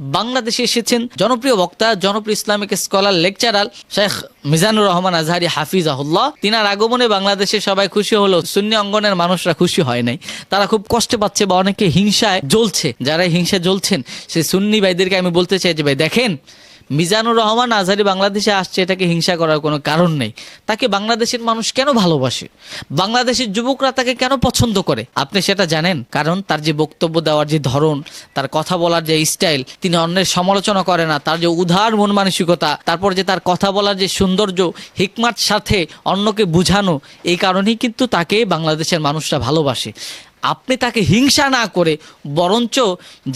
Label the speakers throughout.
Speaker 1: বাংলাদেশে এসেছেন জনপ্রিয় বক্তা, জনপ্রিয় Islamic scholar, lecturer Sheikh Mizanur Rahman Azhari হাফিজ আহুল্লাহ তিনার আগমনে বাংলাদেশে সবাই খুশি হলো শূন্য অঙ্গনের মানুষরা খুশি হয় নাই। তারা খুব কষ্টে পাচ্ছে বা অনেকে হিংসায় জ্বলছে। যারা হিংসা জ্বলছেন, সেই সুন্নি ভাইদেরকে আমি বলতে চাই যে, ভাই, দেখেন মিজানুর রহমান আজহারি বাংলাদেশে আসছে, এটাকে হিংসা করার কোনো কারণ নেই। তাকে বাংলাদেশের মানুষ কেন ভালোবাসে? বাংলাদেশের যুবকরা তাকে কেন পছন্দ করে? আপনি সেটা জানেন? কারণ তার যে বক্তব্য দেওয়ার যে ধরন, তার কথা বলার যে স্টাইল, তিনি অন্যের সমালোচনা করে না, তার যে উদার মন মানসিকতা, তারপর যে তার কথা বলার যে সৌন্দর্য, হিকমার সাথে অন্যকে বুঝানো, এই কারণেই কিন্তু তাকে বাংলাদেশের মানুষরা ভালোবাসে। আপনি তাকে হিংসা না করে, বরঞ্চ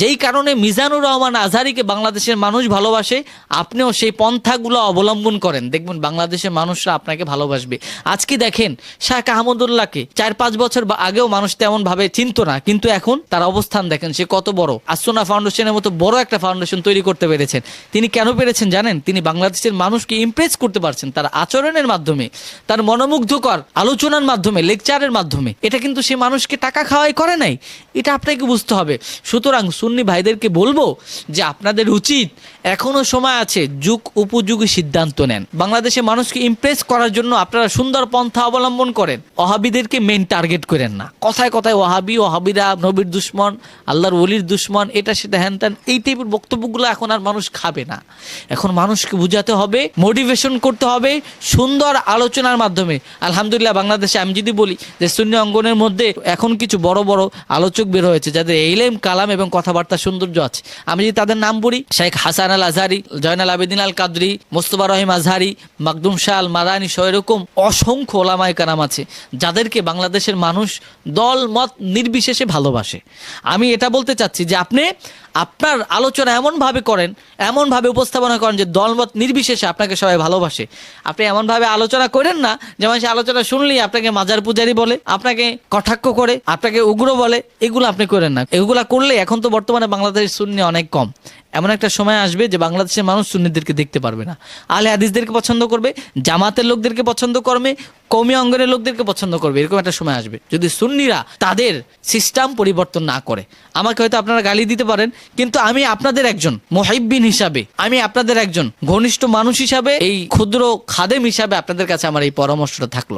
Speaker 1: যেই কারণে মিজানুর রহমান আজহারিকে বাংলাদেশের মানুষ ভালোবাসে, আপনিও সেই পন্থাগুলো অবলম্বন করেন। দেখবেন বাংলাদেশের মানুষরা আপনাকে ভালোবাসবে। আজকে দেখেন, শাহ আহমদুল্লাহকে চার পাঁচ বছর আগেও মানুষ তেমন ভাবে চিনতো না, কিন্তু এখন তার অবস্থান দেখেন, সে কত বড়। আসোনা ফাউন্ডেশনের মতো বড় একটা ফাউন্ডেশন তৈরি করতে পেরেছেন। তিনি কেন পেরেছেন জানেন? তিনি বাংলাদেশের মানুষকে ইমপ্রেস করতে পারছেন তার আচরণের মাধ্যমে, তার মনোমুগ্ধকর আলোচনার মাধ্যমে লেকচারের মাধ্যমে। এটা কিন্তু সে মানুষকে টাকা খাওয়াই করে নাই? এটা আপনাকে বুঝতে হবে। সুতরাং সুন্নি ভাইদেরকে বলব যে আপনাদের উচিত এখনও সময় আছে যুগ উপযোগী সিদ্ধান্ত নেন। বাংলাদেশে মানুষকে ইমপ্রেস করার জন্য আপনারা সুন্দর পন্থা অবলম্বন করেন। ওহাবিদেরকে মেন টার্গেট করেন না। কথায় কথায় ওহাবি ওহাবিরা নবীর দুশ্মন, আল্লাহর ওলির দুশ্মন, এটা সেটা হ্যান ত্যান, এই টাইপের বক্তব্যগুলো এখন আর মানুষ খাবে না। এখন মানুষকে বুঝাতে হবে মোটিভেশন করতে হবে, সুন্দর আলোচনার মাধ্যমে। আলহামদুলিল্লাহ বাংলাদেশে আমি যদি বলি যে শূন্য অঙ্গনের মধ্যে এখন কিছু বড় বড় আলোচক বের হয়েছে, যাদের এইলেম কালাম এবং কথাবার্তা সৌন্দর্য আছে। আমি যদি তাদের নাম বলি, শেখ হাসান আল আজহারি জয়নাল আবেদিন আল কাদরি মোস্তফা রহিম আজহারি, মাকদুম শাহ আল মাদানি সহ এরকম অসংখ্য ওলামায় কারাম আছে, যাদেরকে বাংলাদেশের মানুষ দল, মত নির্বিশেষে ভালোবাসে। আমি এটা বলতে চাচ্ছি যে আপনি আপনার আলোচনা এমনভাবে করেন, এমনভাবে উপস্থাপনা করেন যে দলমত নির্বিশেষে আপনাকে সবাই ভালোবাসে। আপনি এমনভাবে আলোচনা করেন না, যেমন সে আলোচনা শুনলেই আপনাকে মাজার পূজারি বলে, আপনাকে কটাক্ষ করে, আপনাকে উগ্র বলে, এগুলো আপনি করেন না। এগুলো করলে এখন তো বর্তমানে বাংলাদেশের শূন্য অনেক কম। এমন একটা সময় আসবে যে বাংলাদেশের মানুষ সুন্নিদেরকে দেখতে পারবে না। আলে হাদিসদেরকে পছন্দ করবে, জামাতের লোকদেরকে পছন্দ করবে কমি অঙ্গনের লোকদেরকে পছন্দ করবে, এরকম একটা সময় আসবে। যদি সুন্নিরা তাদের সিস্টেম পরিবর্তন না করে, আমাকে হয়তো আপনারা গালি দিতে পারেন, কিন্তু আমি আপনাদের একজন মহিবিন হিসাবে, আমি আপনাদের একজন ঘনিষ্ঠ মানুষ হিসাবে, এই ক্ষুদ্র খাদেম হিসাবে আপনাদের কাছে আমার এই পরামর্শটা থাকল।